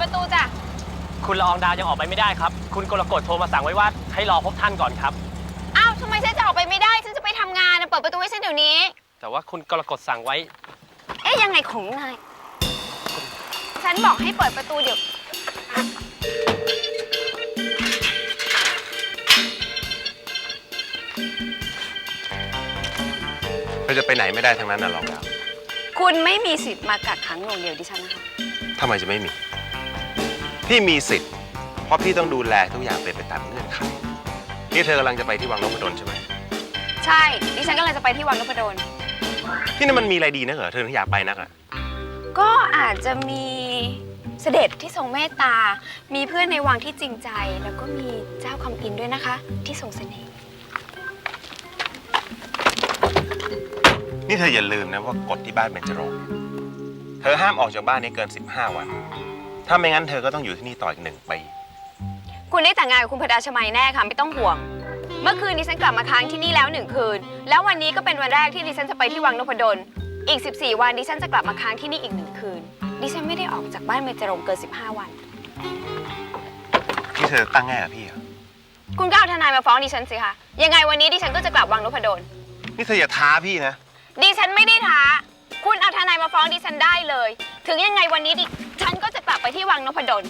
ประตูจ้ะ คุณละอองดาวยังออกไปไม่ได้ครับ คุณกรกฎโทรมาสั่งไว้ว่าให้รอพบท่านก่อนครับ อ้าวทำไมฉันจะออกไปไม่ได้ ฉันจะไปทำงานนะเปิดประตูให้ฉันเดี๋ยวนี้ แต่ว่าคุณกรกฎสั่งไว้ เอ๊ยยังไงของนาย ฉันบอกให้เปิดประตูเดี๋ยวเธอจะไปไหนไม่ได้ทั้งนั้นน่ะลองดาวคุณไม่มีสิทธิ์มากักขังหน่วงเหนียวดิฉันนะคะ ทำไมจะไม่มี พี่มีสิทธิ์ เพราะพี่ต้องดูแลทุกอย่างเป็นไปตามเงื่อนไขนี่เธอกำลังจะไปที่วังนพดลใช่ไหมใช่ ดิฉันกำลังจะไปที่วังนพดล ที่นั่นมันมีอะไรดีนักเหรอเธอถึงอยากไปนักอะก็อาจจะมีเสด็จที่ทรงเมตตา มีเพื่อนในวังที่จริงใจ แล้วก็มีเจ้าคำอินด้วยนะคะ ที่ทรงเสน่ห์ นี่เธออย่าลืมนะว่ากฎที่บ้านเบญจรงค์เนี่ยเธอห้ามออกจากบ้านนี้เกิน 15 วัน ถ้าไม่งั้นเธอก็ต้องอยู่ที่นี่ต่ออีกหนึ่งปี คุณได้แต่งงานกับคุณพดาชมัยแน่ค่ะไม่ต้องห่วง เมื่อคืนดิฉันกลับมาค้างที่นี่แล้วหนึ่งคืน แล้ววันนี้ก็เป็นวันแรกที่ดิฉันจะไปที่วังนพดล อีก 14 วันดิฉันจะกลับมาค้างที่นี่อีกหนึ่งคืน ดิฉันไม่ได้ออกจากบ้านเมเจรงค์เกิน 15 วัน ที่เธอตั้งแง่กับพี่เหรอ คุณก็เอาทนายมาฟ้องดิฉันสิคะ ยังไงวันนี้ดิฉันก็จะกลับวังนพดล นี่เธออย่าท้าพี่นะ ดิฉันไม่ได้ท้า คุณเอาทนายมาฟ้องดิฉันได้เลย ถึงยังไงวันนี้ดิฉันก็จะกลับไป ที่วังนพดล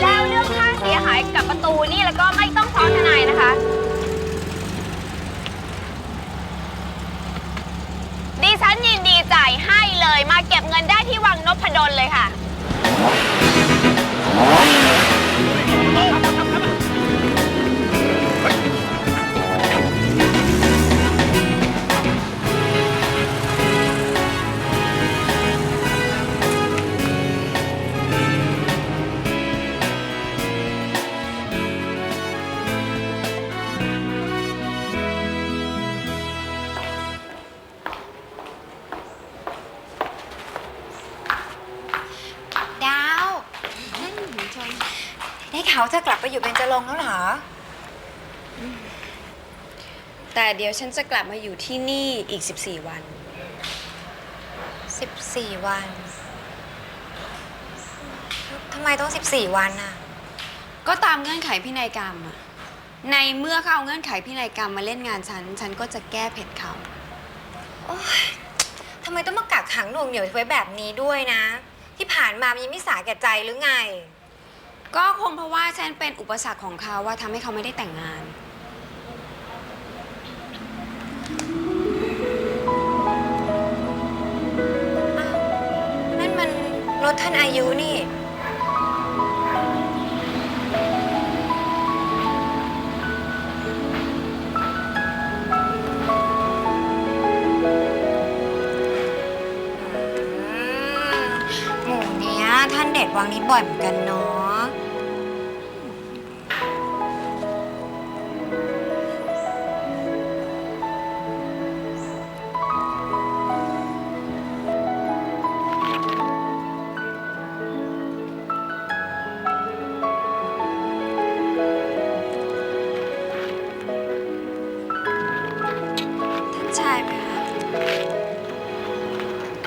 แล้วเรื่องค่าเสียหายกับประตูนี่แล้วก็ไม่ต้องฟ้องทนายนะคะ ดิฉันยินดีจ่ายให้เลยมาเก็บเงินได้ที่วังนพดลเลยค่ะ ข่าวเธอกลับไปอยู่เบญจรงค์แล้วเหรอ แต่เดี๋ยวฉันจะกลับมาอยู่ที่นี่อีก 14 วัน 14 วัน ทำไมต้อง 14 วันน่ะ ก็ตามเงื่อนไขพินัยกรรมอะในเมื่อเขาเอาเงื่อนไขพินัยกรรมมาเล่นงานฉัน ฉันก็จะแก้เผ็ดเขา โอ๊ยทำไมต้องมากักขังหน่วงเหนียวไว้แบบนี้ด้วยนะ ที่ผ่านมามันยังไม่สาแก่ใจหรือไง ก็คงเพราะว่าฉันเป็นอุปสรรคของเขาว่าทำให้เขาไม่ได้แต่งงานนั่นมันรถท่านอายุนี่ อืมหมู่เนี้ยท่านเด็ดวังนี้บ่อยเหมือนกันเนาะ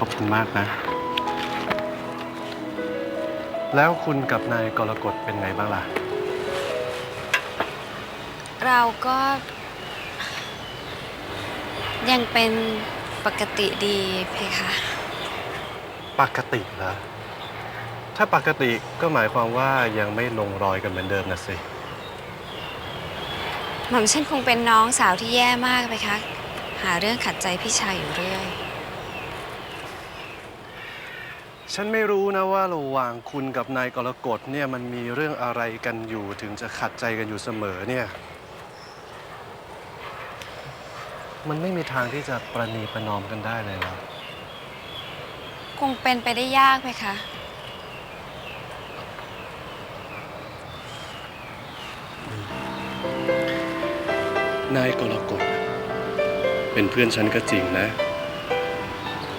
อบคุณมากนะ แล้วคุณกับนายกรกฎเป็นไงบ้างล่ะ เราก็ ยังเป็นปกติดีเพคะปกติเหรอถ้าปกติก็หมายความว่ายังไม่ลงรอยกันเหมือนเดิมนะสิ หม่อมฉันคงเป็นน้องสาวที่แย่มากไปคะ หาเรื่องขัดใจพี่ชายอยู่เรื่อย ฉันไม่รู้นะว่าระหว่างคุณกับนายกรกฎเนี่ยมันมีเรื่องอะไรกันอยู่ถึงจะขัดใจกันอยู่เสมอเนี่ย มันไม่มีทางที่จะประนีประนอมกันได้เลยหรอกคงเป็นไปได้ยากไหมคะ นายกรกฎเป็นเพื่อนฉันก็จริงนะ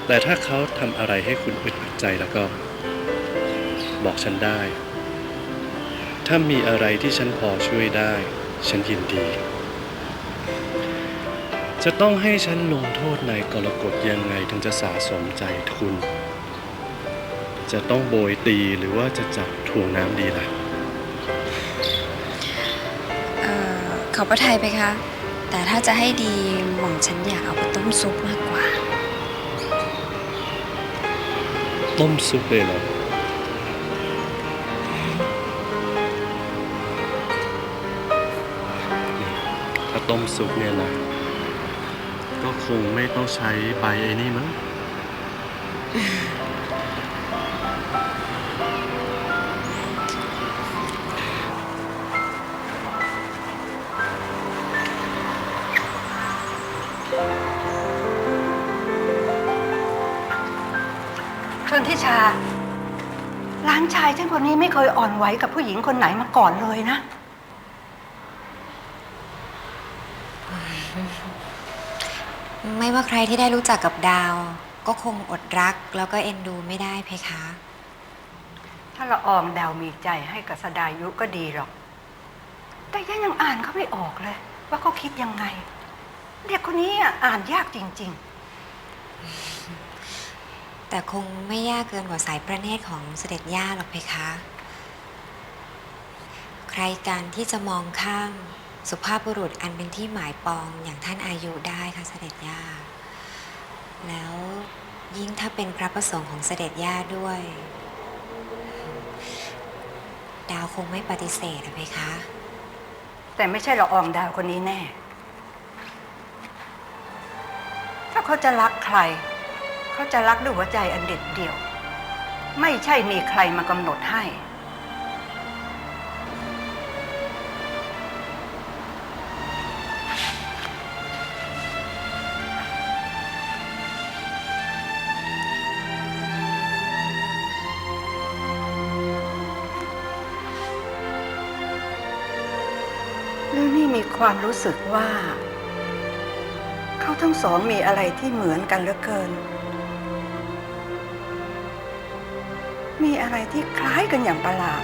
แต่ถ้าเขาทำอะไรให้คุณอึดอัด ใจแล้วก็ บอกฉันได้ ถ้ามีอะไรที่ฉันพอช่วยได้ ฉันยินดี จะต้องให้ฉันลงโทษนายกรกฎยังไงถึงจะสาสมใจคุณ จะต้องโบยตีหรือว่าจะจับถ่วงน้ำดีล่ะเอ่อขอประทายไปคะ แต่ถ้าจะให้ดีหม่อมฉันอยากเอาไปต้มซุปมากกว่า ต้มซุปเลยเหรอถ้าต้มซุปเนี่ยนะก็คงไม่ต้องใช้ใบไอ้นี่มั้ง นทิชาหลานชายฉันคนนี้ไม่เคยอ่อนไหวกับผู้หญิงคนไหนมาก่อนเลยนะ ไม่ว่าใครที่ได้รู้จักกับดาว ก็คงอดรักแล้วก็เอ็นดูไม่ได้เพคะ ถ้าละอองดาวมีใจให้กับสดายุก็ดีหรอก แต่ยังยังอ่านเขาไม่ออกเลย ว่าเขาคิดยังไง เด็กคนนี้อะอ่านยากจริง แต่คงไม่ยากเกินกว่าสายพระเนตรของเสด็จย่าหรอกเพคะ ใครกันที่จะมองข้ามสุภาพบุรุษอันเป็นที่หมายปองอย่างท่านอายุได้ค่ะเสด็จย่า แล้วยิ่งถ้าเป็นพระประสงค์ของเสด็จย่าด้วย ดาวคงไม่ปฏิเสธอะเพคะ แต่ไม่ใช่ละอองดาวคนนี้แน่ ถ้าเขาจะรักใคร เขาจะรักด้วยหัวใจอันเด็ดเดี่ยว ไม่ใช่มีใครมากำหนดให้หรือนี่มีความรู้สึกว่า เขาทั้งสองมีอะไรที่เหมือนกันเหลือเกิน มีอะไรที่คล้ายกันอย่างประหลาด